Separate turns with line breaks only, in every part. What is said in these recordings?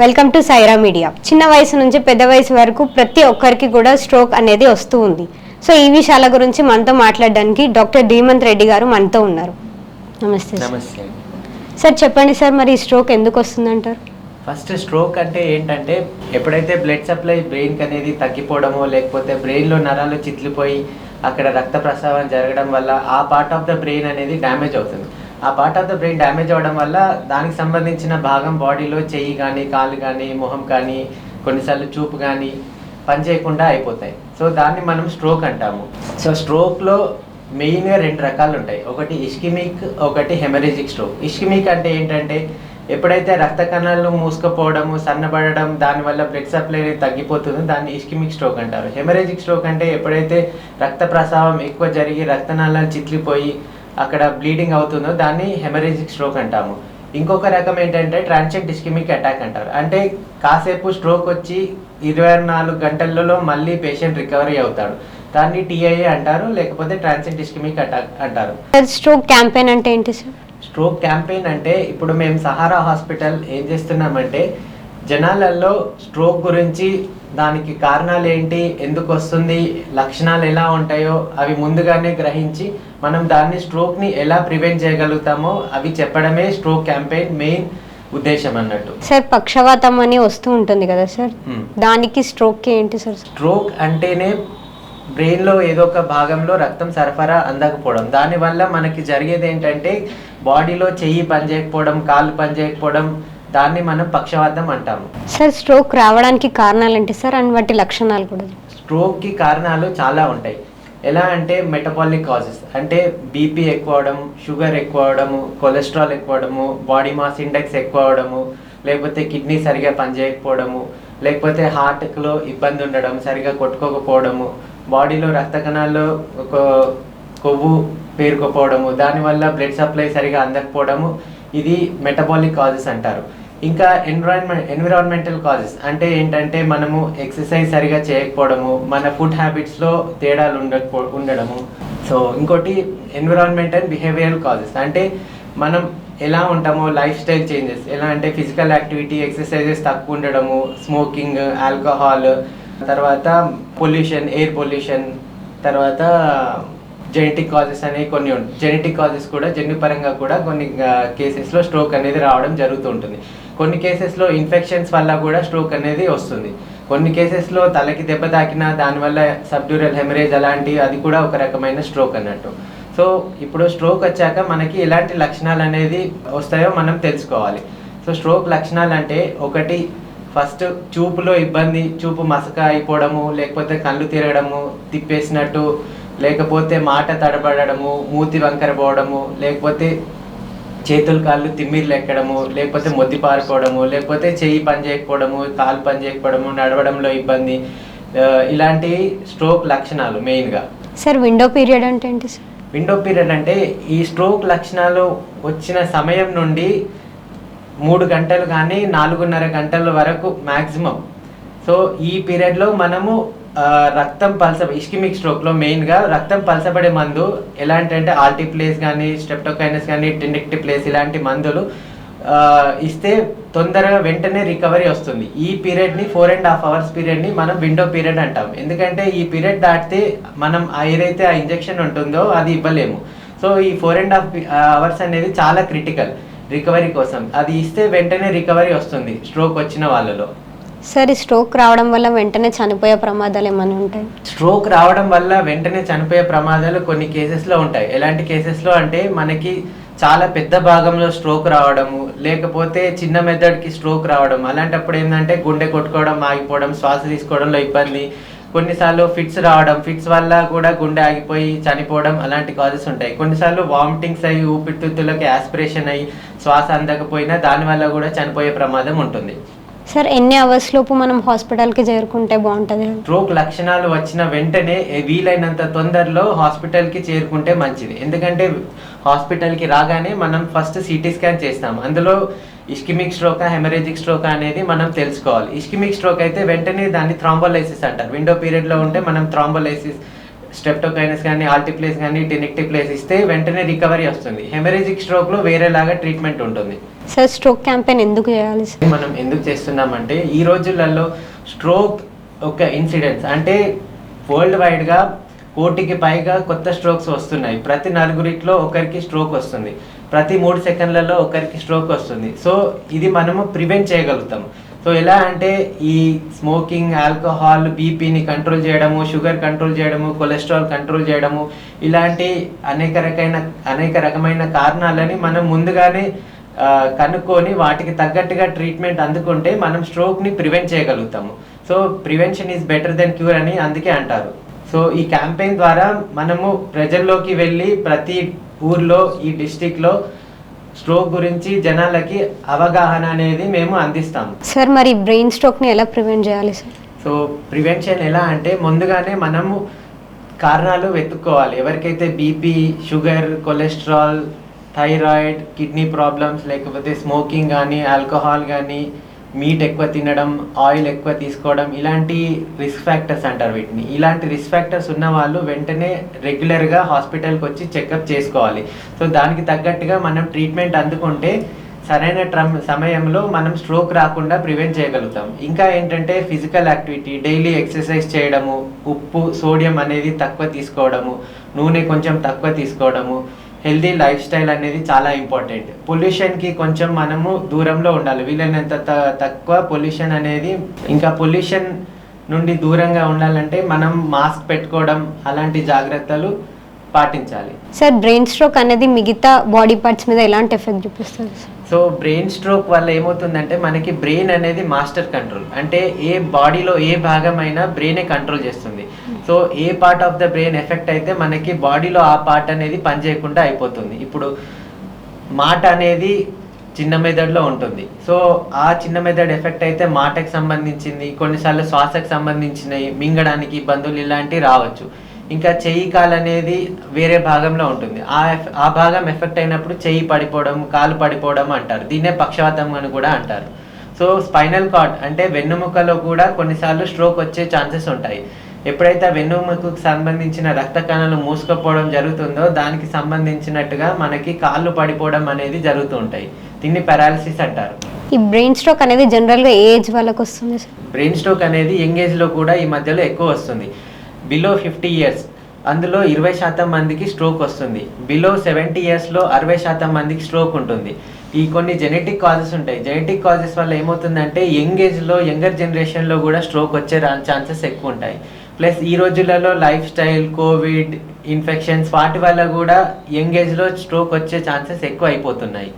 Welcome to Sye Raa media చిన్న వయసు నుంచి పెద్ద వయసు వరకు ప్రతి ఒక్కరికి కూడా స్ట్రోక్ అనేది వస్తూ ఉంది. సో ఈ విషయాల గురించి మనతో మాట్లాడడానికి డాక్టర్ ధీమంత్ రెడ్డి గారు మనతో ఉన్నారు. నమస్తే సార్.
నమస్తే
సార్ చెప్పండి సార్ మరి ఈ స్ట్రోక్ ఎందుకు వస్తుందంటారు?
ఫస్ట్ స్ట్రోక్ అంటే ఏంటంటే ఎప్పుడైతే బ్లడ్ సప్లై బ్రెయిన్కి అనేది తగ్గిపోవడమో లేకపోతే బ్రెయిన్లో నరాలు చిట్లిపోయి అక్కడ రక్త ప్రసారం జరగడం వల్ల ఆ పార్ట్ ఆఫ్ ద బ్రెయిన్ అనేది డ్యామేజ్ అవుతుంది. ఆ part of the brain damage అవ్వడం వల్ల దానికి సంబంధించిన భాగం బాడీలో చెయ్యి కానీ కాలు కానీ మొహం కానీ కొన్నిసార్లు చూపు కానీ పనిచేయకుండా అయిపోతాయి. సో దాన్ని మనం స్ట్రోక్ అంటాము. సో స్ట్రోక్లో మెయిన్గా రెండు రకాలు ఉంటాయి. ఒకటి ఇస్కిమిక్ ఒకటి హెమరేజిక్ స్ట్రోక్ ఇష్కిమిక్ అంటే ఏంటంటే ఎప్పుడైతే రక్త కణాలు మూసుకుపోవడము సన్నబడడం దానివల్ల బ్లడ్ సప్లై అనేది తగ్గిపోతుందో దాన్ని ఇష్కిమిక్ స్ట్రోక్ అంటారు. హెమరేజిక్ స్ట్రోక్ అంటే ఎప్పుడైతే రక్త ప్రసావం ఎక్కువ జరిగి రక్తనాళాలు చిట్లిపోయి అక్కడ బ్లీడింగ్ అవుతుందో దాన్ని హెమరేజిక్ స్ట్రోక్ అంటాము. ఇంకొక రకం ఏంటంటే ట్రాన్షెంట్ ఇస్కిమిక్ అటాక్ అంటారు. అంటే కాసేపు స్ట్రోక్ వచ్చి ఇరవై నాలుగు గంటలలో మళ్ళీ పేషెంట్ రికవరీ అవుతాడు. దాన్ని టీఐఏ అంటారు లేకపోతే ట్రాన్సెంట్ ఇస్కిమిక్ అటాక్ అంటారు.
స్ట్రోక్ క్యాంపెయిన్ అంటే ఏంటి సార్?
స్ట్రోక్ క్యాంపెయిన్ అంటే ఇప్పుడు మేము సహారా హాస్పిటల్ ఏం చేస్తున్నామంటే జనాలలో స్ట్రోక్ గురించి దానికి కారణాలు ఏంటి ఎందుకు వస్తుంది? లక్షణాలు ఎలా ఉంటాయో అవి ముందుగానే గ్రహించి మనం దాన్ని స్ట్రోక్ని ఎలా ప్రివెంట్ చేయగలుగుతామో అవి చెప్పడమే స్ట్రోక్ క్యాంపెయిన్ మెయిన్ ఉద్దేశం అన్నట్టు.
సార్ పక్షవాతం అని వస్తూ ఉంటుంది కదా సార్?
Hmm.
దానికి స్ట్రోక్కి ఏంటి సార్?
స్ట్రోక్ అంటేనే బ్రెయిన్లో ఏదో ఒక భాగంలో రక్తం సరఫరా అందకపోవడం. దానివల్ల మనకి జరిగేది ఏంటంటే బాడీలో చెయ్యి పనిచేయకపోవడం కాళ్ళు పనిచేయకపోవడం దాన్ని మనం పక్షవాతం అంటాము.
సార్ స్ట్రోక్ రావడానికి కారణాలు ఏంటి సార్ అండ్ వాటి లక్షణాలు కూడా
స్ట్రోక్కి కారణాలు చాలా ఉంటాయి. ఎలా అంటే మెటబాలిక్ కాజెస్ అంటే బీపీ ఎక్కువ అవడం షుగర్ ఎక్కువ అవడము కొలెస్ట్రాల్ ఎక్కువ అవడము బాడీ మాస్ ఇండెక్స్ ఎక్కువ అవడము లేకపోతే కిడ్నీ సరిగా పనిచేయకపోవడము లేకపోతే హార్ట్లో ఇబ్బంది ఉండడం సరిగా కొట్టుకోకపోవడము బాడీలో రక్త కణాల్లో ఒక కొవ్వు పేరుకుపోవడము దానివల్ల బ్లడ్ సప్లై సరిగా అందకపోవడము ఇది మెటబాలిక్ కాజెస్ అంటారు. ఇంకా ఎన్విరాన్మెంట్ ఎన్విరాన్మెంటల్ కాజెస్ అంటే ఏంటంటే మనము ఎక్సర్సైజ్ సరిగా చేయకపోవడము మన ఫుడ్ హ్యాబిట్స్లో తేడాలు ఉండకపో ఉండడము. సో ఇంకోటి ఎన్విరాన్మెంట్ అండ్ బిహేవియరల్ కాజెస్ అంటే మనం ఎలా ఉంటామో లైఫ్ స్టైల్ చేంజెస్ ఎలా అంటే ఫిజికల్ యాక్టివిటీ ఎక్సర్సైజెస్ తక్కువ ఉండడము స్మోకింగ్ ఆల్కహాల్ తర్వాత పొల్యూషన్ ఎయిర్ పొల్యూషన్ తర్వాత జెనెటిక్ కాజెస్ అనేవి కొన్ని జెనెటిక్ కాజెస్ కూడా జన్యుపరంగా కూడా కొన్ని కేసెస్లో స్ట్రోక్ అనేది రావడం జరుగుతూ ఉంటుంది. కొన్ని కేసెస్లో ఇన్ఫెక్షన్స్ వల్ల కూడా స్ట్రోక్ అనేది వస్తుంది. కొన్ని కేసెస్లో తలకి దెబ్బ తాకినా దానివల్ల సబ్డ్యూరల్ హెమరేజ్ అలాంటి అది కూడా ఒక రకమైన స్ట్రోక్ అన్నట్టు. సో ఇప్పుడు స్ట్రోక్ వచ్చాక మనకి ఎలాంటి లక్షణాలు అనేది వస్తాయో మనం తెలుసుకోవాలి. సో స్ట్రోక్ లక్షణాలు అంటే ఒకటి ఫస్ట్ చూపులో ఇబ్బంది చూపు మసక అయిపోవడము లేకపోతే కళ్ళు తిరగడము తిప్పేసినట్టు లేకపోతే మాట తడబడము మూతి వంకర పోవడము లేకపోతే చేతులు కాళ్ళు తిమ్మిర్లు ఎక్కడము లేకపోతే మొద్ది పారిపోవడము లేకపోతే చెయ్యి పని చేయకపోవడము కాలు పని చేయకపోవడము నడవడంలో ఇబ్బంది ఇలాంటి స్ట్రోక్ లక్షణాలు మెయిన్గా.
సార్ విండో పీరియడ్ అంటే ఏంటి సార్?
విండో పీరియడ్ అంటే ఈ స్ట్రోక్ లక్షణాలు వచ్చిన సమయం నుండి మూడు గంటలు కానీ నాలుగున్నర గంటల వరకు మ్యాక్సిమం సో ఈ పీరియడ్లో మనము రక్తం పలస ఇస్కిమిక్ స్ట్రోక్లో మెయిన్గా రక్తం పలసబడే మందు ఎలాంటి అంటే ఆల్టీప్లేస్ కానీ స్టెప్టోకైనస్ కానీ టెండిక్టిప్లేస్ ఇలాంటి మందులు ఇస్తే తొందరగా వెంటనే రికవరీ వస్తుంది. ఈ పీరియడ్ని ఫోర్ అండ్ హాఫ్ అవర్స్ పీరియడ్ని మనం విండో పీరియడ్ అంటాం. ఎందుకంటే ఈ పీరియడ్ దాటితే మనం ఏదైతే ఆ ఇంజెక్షన్ ఉంటుందో అది ఇవ్వలేము. సో ఈ ఫోర్ అండ్ హాఫ్ అవర్స్ అనేది చాలా క్రిటికల్ రికవరీ కోసం. అది ఇస్తే వెంటనే రికవరీ వస్తుంది స్ట్రోక్ వచ్చిన వాళ్ళలో.
సరే స్ట్రోక్ రావడం వల్ల వెంటనే చనిపోయే ప్రమాదాలు ఏమైనా ఉంటాయి?
స్ట్రోక్ రావడం వల్ల వెంటనే చనిపోయే ప్రమాదాలు కొన్ని కేసెస్లో ఉంటాయి. ఎలాంటి కేసెస్లో అంటే మనకి చాలా పెద్ద భాగంలో స్ట్రోక్ రావడము లేకపోతే చిన్న మెదడుకి స్ట్రోక్ రావడం. అలాంటప్పుడు ఏంటంటే గుండె కొట్టుకోవడం ఆగిపోవడం శ్వాస తీసుకోవడంలో ఇబ్బంది. కొన్నిసార్లు ఫిట్స్ రావడం ఫిట్స్ వల్ల కూడా గుండె ఆగిపోయి చనిపోవడం అలాంటి కాజెస్ ఉంటాయి. కొన్నిసార్లు వామిటింగ్స్ అయ్యి ఊపిరితిత్తులకి ఆస్పిరేషన్ అయ్యి శ్వాస అందకపోయినా దానివల్ల కూడా చనిపోయే ప్రమాదం ఉంటుంది.
సార్ ఎన్ని అవర్స్ లోపు మనం హాస్పిటల్కి చేరుకుంటే బాగుంటుంది?
స్ట్రోక్ లక్షణాలు వచ్చిన వెంటనే వీలైనంత తొందరలో హాస్పిటల్కి చేరుకుంటే మంచిది. ఎందుకంటే హాస్పిటల్కి రాగానే మనం ఫస్ట్ సిటీ స్కాన్ చేస్తాం అందులో ఇస్కిమిక్ స్ట్రోక్ హెమరేజిక్ స్ట్రోక్ అనేది మనం తెలుసుకోవాలి. ఇస్కిమిక్ స్ట్రోక్ అయితే వెంటనే దాన్ని థ్రాంబోలైసిస్ అంటారు. విండో పీరియడ్లో ఉంటే మనం థ్రాంబోలైసిస్ స్టెప్టోకైనస్ కానీ ఆల్టిప్లేస్ కానీ టెనిక్టిప్లేస్ ఇస్తే వెంటనే రికవరీ వస్తుంది. హెమరేజిక్ స్ట్రోక్లో వేరేలాగా ట్రీట్మెంట్ ఉంటుంది.
సార్ స్ట్రోక్ క్యాంపెయిన్ ఎందుకు చేయాలి సార్?
మనం ఎందుకు చేస్తున్నామంటే ఈ రోజులలో స్ట్రోక్ ఒక ఇన్సిడెంట్స్ అంటే వరల్డ్ వైడ్గా కోటికి పైగా కొత్త స్ట్రోక్స్ వస్తున్నాయి. ప్రతి నలుగురిట్లో ఒకరికి స్ట్రోక్ వస్తుంది. ప్రతి మూడు సెకండ్లలో ఒకరికి స్ట్రోక్ వస్తుంది. సో ఇది మనము ప్రివెంట్ చేయగలుగుతాం. సో ఎలా అంటే ఈ స్మోకింగ్ ఆల్కహాల్ బీపీని కంట్రోల్ చేయడము షుగర్ కంట్రోల్ చేయడము కొలెస్ట్రాల్ కంట్రోల్ చేయడము ఇలాంటి అనేక రకమైన అనేక రకమైన కారణాలని మనం ముందుగానే కనుక్కొని వాటికి తగ్గట్టుగా ట్రీట్మెంట్ అందుకుంటే మనం స్ట్రోక్ని ప్రివెంట్ చేయగలుగుతాము. So prevention is better than cure అని అందుకే అంటారు. సో ఈ క్యాంపెయిన్ ద్వారా మనము ప్రజల్లోకి వెళ్ళి ప్రతి ఊర్లో ఈ డిస్టిక్లో స్ట్రోక్ గురించి జనాలకి అవగాహన అనేది మేము అందిస్తాము.
సార్ మరి బ్రెయిన్ స్ట్రోక్ని ఎలా ప్రివెంట్ చేయాలి సార్?
సో ప్రివెన్షన్ ఎలా అంటే ముందుగానే మనము కారణాలు వెతుక్కోవాలి. ఎవరికైతే BP sugar cholesterol thyroid kidney problems లేకపోతే స్మోకింగ్ కానీ ఆల్కహాల్ కానీ మీట్ ఎక్కువ తినడం ఆయిల్ ఎక్కువ తీసుకోవడం ఇలాంటి రిస్క్ ఫ్యాక్టర్స్ అంటారు వీటిని. ఇలాంటి రిస్క్ ఫ్యాక్టర్స్ ఉన్న వాళ్ళు వెంటనే రెగ్యులర్గా హాస్పిటల్కి వచ్చి చెకప్ చేసుకోవాలి. సో దానికి తగ్గట్టుగా మనం ట్రీట్మెంట్ అందుకుంటే సరైన ట్రమ్ సమయంలో మనం స్ట్రోక్ రాకుండా ప్రివెంట్ చేయగలుగుతాం. ఇంకా ఏంటంటే ఫిజికల్ యాక్టివిటీ డైలీ ఎక్సర్సైజ్ చేయడము ఉప్పు సోడియం అనేది తక్కువ తీసుకోవడము నూనె కొంచెం తక్కువ తీసుకోవడము హెల్దీ లైఫ్ స్టైల్ అనేది చాలా ఇంపార్టెంట్. పొల్యూషన్కి కొంచెం మనము దూరంలో ఉండాలి. వీలైనంత త- తక్కువ పొల్యూషన్ అనేది ఇంకా పొల్యూషన్ నుండి దూరంగా ఉండాలంటే మనం మాస్క్ పెట్టుకోవడం అలాంటి జాగ్రత్తలు పాటించాలి.
సార్ బ్రెయిన్ స్ట్రోక్ అనేది మిగతా బాడీ పార్ట్స్ మీద ఎలాంటి ఎఫెక్ట్ చూపిస్తుంది
సో బ్రెయిన్ స్ట్రోక్ వల్ల ఏమవుతుందంటే మనకి బ్రెయిన్ అనేది మాస్టర్ కంట్రోల్ అంటే ఏ బాడీలో ఏ భాగం అయినా బ్రెయినే కంట్రోల్ చేస్తుంది. So A part of the brain effect అయితే మనకి బాడీలో ఆ పార్ట్ అనేది పనిచేయకుండా అయిపోతుంది. ఇప్పుడు మాట అనేది చిన్న మెదడులో ఉంటుంది. సో ఆ చిన్న మెదడు ఎఫెక్ట్ అయితే మాటకు సంబంధించింది కొన్నిసార్లు శ్వాసకు సంబంధించినవి మింగడానికి ఇబ్బందులు ఇలాంటివి రావచ్చు. ఇంకా చెయ్యి కాలు అనేది వేరే భాగంలో ఉంటుంది. ఆ ఆ భాగం ఎఫెక్ట్ అయినప్పుడు చెయ్యి పడిపోవడం కాలు పడిపోవడం అంటారు. దీన్నే పక్షవాతం అని కూడా అంటారు. సో స్పైనల్ కార్డ్ అంటే వెన్నుముకలో కూడా కొన్నిసార్లు స్ట్రోక్ వచ్చే ఛాన్సెస్ ఉంటాయి. ఎప్పుడైతే వెన్నుముకకు సంబంధించిన రక్త కణాలు మూసుకుపోవడం జరుగుతుందో దానికి సంబంధించినట్టుగా మనకి కాళ్ళు పడిపోవడం అనేది జరుగుతూ ఉంటాయి. దీన్ని పారాలసిస్ అంటారు.
ఈ బ్రెయిన్ స్ట్రోక్ అనేది జనరల్గా ఏ ఏజ్ వాళ్ళకి వస్తుంది సార్?
బ్రెయిన్ స్ట్రోక్ అనేది యంగ్ ఏజ్లో కూడా ఈ మధ్యలో ఎక్కువ వస్తుంది. బిలో ఫిఫ్టీ ఇయర్స్ అందులో ఇరవై శాతం మందికి స్ట్రోక్ వస్తుంది. బిలో సెవెంటీ ఇయర్స్లో అరవై శాతం మందికి స్ట్రోక్ ఉంటుంది. ఈ కొన్ని జెనెటిక్ కాజెస్ ఉంటాయి. జెనెటిక్ కాజెస్ వల్ల ఏమవుతుందంటే యంగ్ ఏజ్లో యంగర్ జనరేషన్లో కూడా స్ట్రోక్ వచ్చే ఛాన్సెస్ ఎక్కువ ఉంటాయి. ప్లస్ ఈ రోజులలో లైఫ్ స్టైల్ కోవిడ్ ఇన్ఫెక్షన్స్ వాటి వల్ల కూడా యంగ్ ఏజ్లో స్ట్రోక్ వచ్చే ఛాన్సెస్ ఎక్కువ అయిపోతున్నాయి.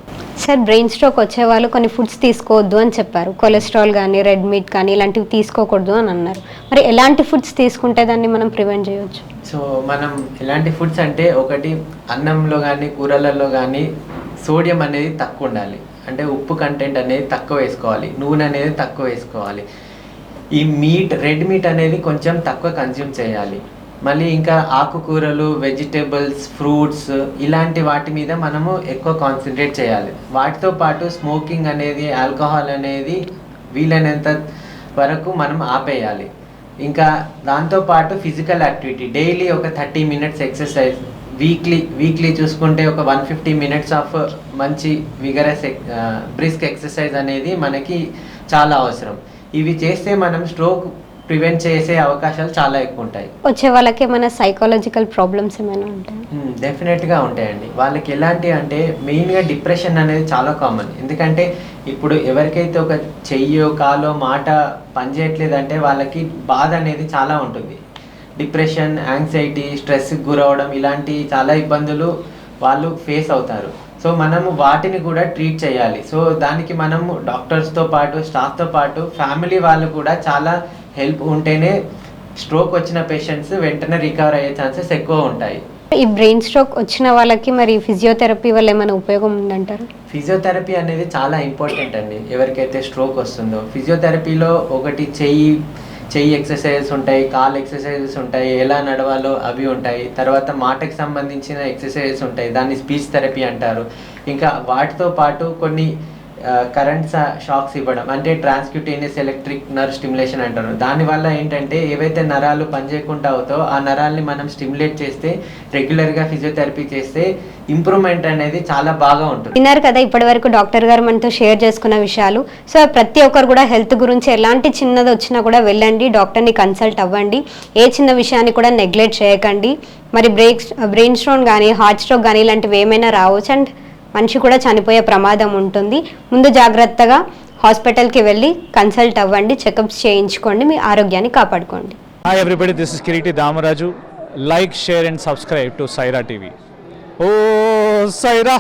సార్ బ్రెయిన్ స్ట్రోక్ వచ్చే వాళ్ళు కొన్ని ఫుడ్స్ తీసుకోవద్దు అని చెప్పారు. కొలెస్ట్రాల్ కానీ రెడ్ మీట్ కానీ ఇలాంటివి తీసుకోకూడదు అని అన్నారు. మరి ఎలాంటి ఫుడ్స్ తీసుకుంటే దాన్ని మనం ప్రివెంట్ చేయొచ్చు?
సో మనం ఎలాంటి ఫుడ్స్ అంటే ఒకటి అన్నంలో కానీ కూరలలో కానీ సోడియం అనేది తక్కువ ఉండాలి. అంటే ఉప్పు కంటెంట్ అనేది తక్కువ వేసుకోవాలి. నూనె అనేది తక్కువ వేసుకోవాలి. ఈ మీట్ రెడ్ మీట్ అనేది కొంచెం తక్కువ కన్జ్యూమ్ చేయాలి. మళ్ళీ ఇంకా ఆకుకూరలు వెజిటేబుల్స్ ఫ్రూట్స్ ఇలాంటి వాటి మీద మనము ఎక్కువ కాన్సన్ట్రేట్ చేయాలి. వాటితో పాటు స్మోకింగ్ అనేది ఆల్కహాల్ అనేది వీలైనంత వరకు మనం ఆపేయాలి. ఇంకా దాంతోపాటు ఫిజికల్ యాక్టివిటీ డైలీ ఒక thirty minutes exercise weekly weekly చూసుకుంటే ఒక వన్ ఫిఫ్టీ మినిట్స్ ఆఫ్ మంచి విగరస్ బ్రిస్క్ ఎక్సర్సైజ్ అనేది మనకి చాలా అవసరం. ఇవి చేస్తే మనం స్ట్రోక్ ప్రివెంట్ చేసే అవకాశాలు చాలా ఎక్కువ ఉంటాయి
వచ్చే వాళ్ళకి ఏమైనా సైకాలజికల్ ప్రాబ్లమ్స్ ఏమైనా ఉంటాయి?
డెఫినెట్గా ఉంటాయండి. వాళ్ళకి ఎలాంటి అంటే మెయిన్గా డిప్రెషన్ అనేది చాలా కామన్. ఎందుకంటే ఇప్పుడు ఎవరికైతే ఒక చెయ్యో కాలో మాట పనిచేయట్లేదంటే వాళ్ళకి బాధ అనేది చాలా ఉంటుంది. డిప్రెషన్ యాంగ్జైటీ స్ట్రెస్కి గురవడం ఇలాంటి చాలా ఇబ్బందులు వాళ్ళు ఫేస్ అవుతారు. సో మనము వాటిని కూడా ట్రీట్ చేయాలి. సో దానికి మనము డాక్టర్స్తో పాటు స్టాఫ్తో పాటు ఫ్యామిలీ వాళ్ళు కూడా చాలా హెల్ప్ ఉంటేనే స్ట్రోక్ వచ్చిన పేషెంట్స్ వెంటనే రికవర్ అయ్యే ఛాన్సెస్ ఎక్కువ ఉంటాయి.
ఈ బ్రెయిన్ స్ట్రోక్ వచ్చిన వాళ్ళకి మరి ఫిజియోథెరపీ వల్ల ఏమైనా ఉపయోగం ఉందంటారు?
ఫిజియోథెరపీ అనేది చాలా ఇంపార్టెంట్ అండి. ఎవరికైతే స్ట్రోక్ వస్తుందో ఫిజియోథెరపీలో ఒకటి చెయ్యి చెయ్యి ఎక్సర్సైజెస్ ఉంటాయి కాల్ ఎక్సర్సైజెస్ ఉంటాయి ఎలా నడవాలో అవి ఉంటాయి. తర్వాత మాటకి సంబంధించిన ఎక్సర్సైజెస్ ఉంటాయి. దాన్ని స్పీచ్ థెరపీ అంటారు. ఇంకా వాటితో పాటు కొన్ని కరెంట్ షాక్స్ ఇవ్వడం. అంటే ట్రాన్స్క్యూటేనియస్ ఎలక్ట్రిక్ నర్వ్ స్టిమ్యులేషన్ అంటారు. దానివల్ల ఏంటంటే ఏవైతే నరాలు పనిచేయకుండా అవుతో ఆ నరాల్ని మనం స్టిమ్యులేట్ చేస్తే రెగ్యులర్గా ఫిజియోథెరపీ చేస్తే ఇంప్రూవ్మెంట్ అనేది చాలా బాగా ఉంటుంది.
విన్నారు కదా ఇప్పటి వరకు డాక్టర్ గారు మనతో షేర్ చేసుకున్న విషయాలు. సో ప్రతి ఒక్కరు కూడా హెల్త్ గురించి ఎలాంటి చిన్నది వచ్చినా కూడా వెళ్ళండి డాక్టర్ని కన్సల్ట్ అవ్వండి. ఏ చిన్న విషయాన్ని కూడా నెగ్లెక్ట్ చేయకండి. మరి బ్రేక్ బ్రెయిన్ స్ట్రోన్ కానీ హార్ట్ స్ట్రోక్ కానీ ఇలాంటివి ఏమైనా రావచ్చు. అండ్ మనిషి కూడా చనిపోయే ప్రమాదం ఉంటుంది. ముందు జాగ్రత్తగా హాస్పిటల్కి వెళ్ళి కన్సల్ట్ అవ్వండి చెకప్స్ చేయించుకోండి మీ ఆరోగ్యాన్ని కాపాడుకోండి.
Hi everybody this is Kireeti Damaraju like share and subscribe to Saira TV oh Sye Raa